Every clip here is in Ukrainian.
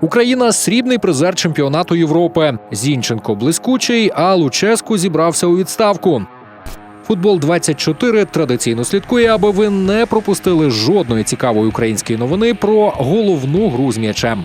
Україна срібний призер чемпіонату Європи. Зінченко блискучий, а Луческу зібрався у відставку. Футбол 24 традиційно слідкує, аби ви не пропустили жодної цікавої української новини про головну гру з м'ячем.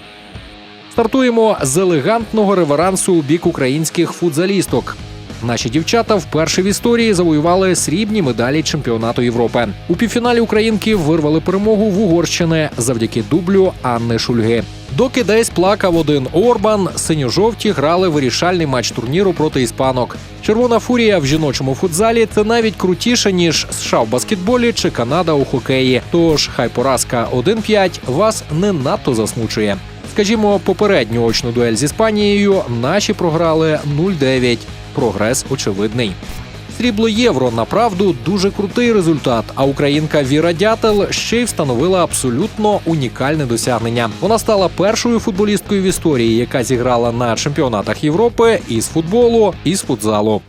Стартуємо з елегантного реверансу у бік українських футзалісток. Наші дівчата вперше в історії завоювали срібні медалі чемпіонату Європи. У півфіналі українки вирвали перемогу в Угорщини завдяки дублю Анни Шульги. Доки десь плакав один Орбан, синьо-жовті грали вирішальний матч турніру проти іспанок. Червона фурія в жіночому футзалі це навіть крутіше ніж США в баскетболі чи Канада у хокеї. Тож хай поразка 1-5 вас не надто засмучує. Скажімо, попередню очну дуель з Іспанією наші програли 0-9. Прогрес очевидний. Срібло євро направду дуже крутий результат. А українка Віра Дятел ще й встановила абсолютно унікальне досягнення. Вона стала першою футболісткою в історії, яка зіграла на чемпіонатах Європи із футболу, і з футзалу.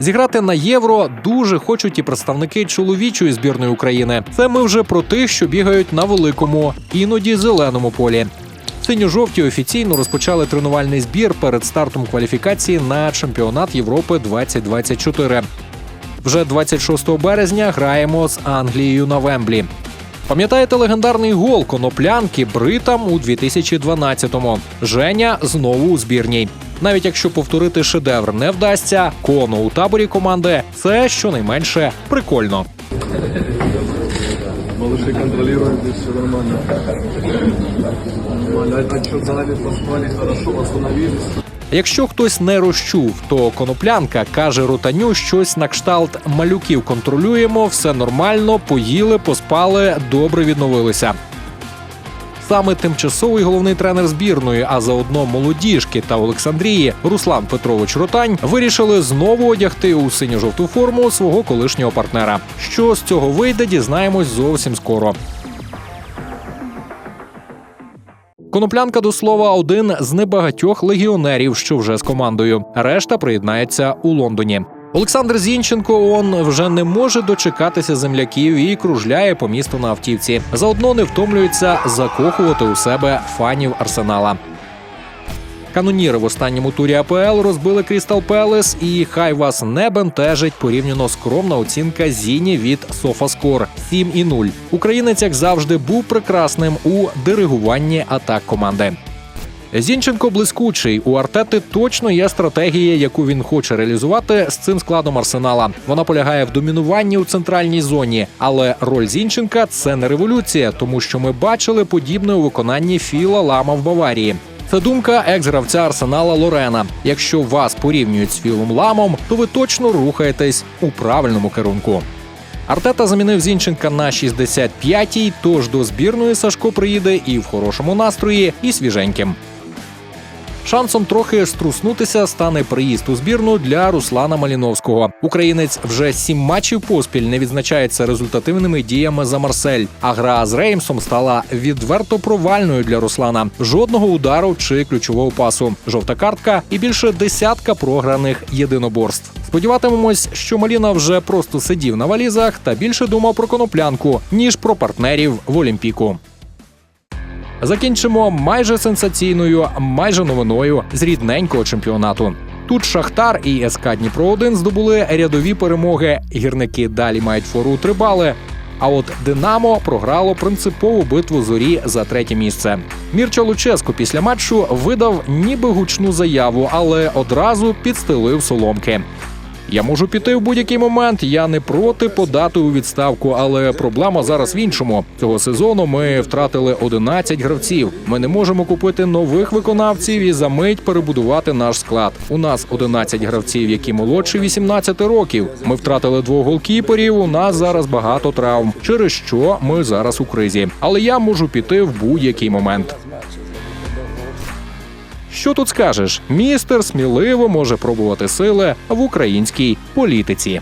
Зіграти на євро дуже хочуть і представники чоловічої збірної України. Це ми вже про тих, що бігають на великому, іноді зеленому полі. Синьо-жовті офіційно розпочали тренувальний збір перед стартом кваліфікації на чемпіонат Європи 2024. Вже 26 березня граємо з Англією на Вемблі. Пам'ятаєте легендарний гол коноплянки бритам у 2012-му? Женя знову у збірній. Навіть якщо повторити шедевр не вдасться, коно у таборі команди це щонайменше прикольно. Малыши контролируют, здесь все нормально. Нормально. А что, сзади поспали, хорошо, остановились. Якщо хтось не розчув, то коноплянка каже ротаню щось на кшталт малюків контролюємо, все нормально, поїли, поспали, добре відновилися. Саме тимчасовий головний тренер збірної, а заодно молодіжки та Олександрії Руслан Петрович Ротань вирішили знову одягти у синьо-жовту форму свого колишнього партнера. Що з цього вийде, дізнаємось зовсім скоро. Коноплянка до слова один з небагатьох легіонерів, що вже з командою. Решта приєднається у Лондоні. Олександр Зінченко он вже не може дочекатися земляків і кружляє по місту на автівці. Заодно не втомлюється закохувати у себе фанів арсенала. Каноніри в останньому турі АПЛ розбили Крістал Пелес, і хай вас не бентежить порівняно скромна оцінка Зіні від Софаскор 7,0. Українець, як завжди, був прекрасним у диригуванні атак команди. Зінченко блискучий. У Артети точно є стратегія, яку він хоче реалізувати з цим складом арсенала. Вона полягає в домінуванні у центральній зоні. Але роль Зінченка це не революція, тому що ми бачили подібне у виконанні Філа Лама в Баварії. Це думка екс-гравця арсенала Лорена. Якщо вас порівнюють з Філом Ламом, то ви точно рухаєтесь у правильному керунку. Артета замінив Зінченка на 65-й, тож до збірної Сашко приїде і в хорошому настрої, і свіженьким. Шансом трохи струснутися стане приїзд у збірну для Руслана Маліновського. Українець вже сім матчів поспіль не відзначається результативними діями за Марсель. А гра з Реймсом стала відверто провальною для Руслана. Жодного удару чи ключового пасу. Жовта картка і більше десятка програних єдиноборств. Сподіватимемось, що Маліна вже просто сидів на валізах та більше думав про коноплянку ніж про партнерів в Олімпіку. Закінчимо майже сенсаційною, майже новиною з рідненького чемпіонату. Тут Шахтар і СК Дніпро 1 здобули рядові перемоги. Гірники далі мають фору у. А от Динамо програло принципову битву зорі за третє місце. Мірча Луческо після матчу видав ніби гучну заяву, але одразу підстелив соломки. Я можу піти в будь-який момент. Я не проти подати у відставку, але проблема зараз в іншому. Цього сезону ми втратили 11 гравців. Ми не можемо купити нових виконавців і за мить перебудувати наш склад. У нас 11 гравців, які молодші 18 років. Ми втратили двох голкіперів. У нас зараз багато травм, через що ми зараз у кризі. Але я можу піти в будь-який момент. Що тут скажеш? Містер сміливо може пробувати сили в українській політиці.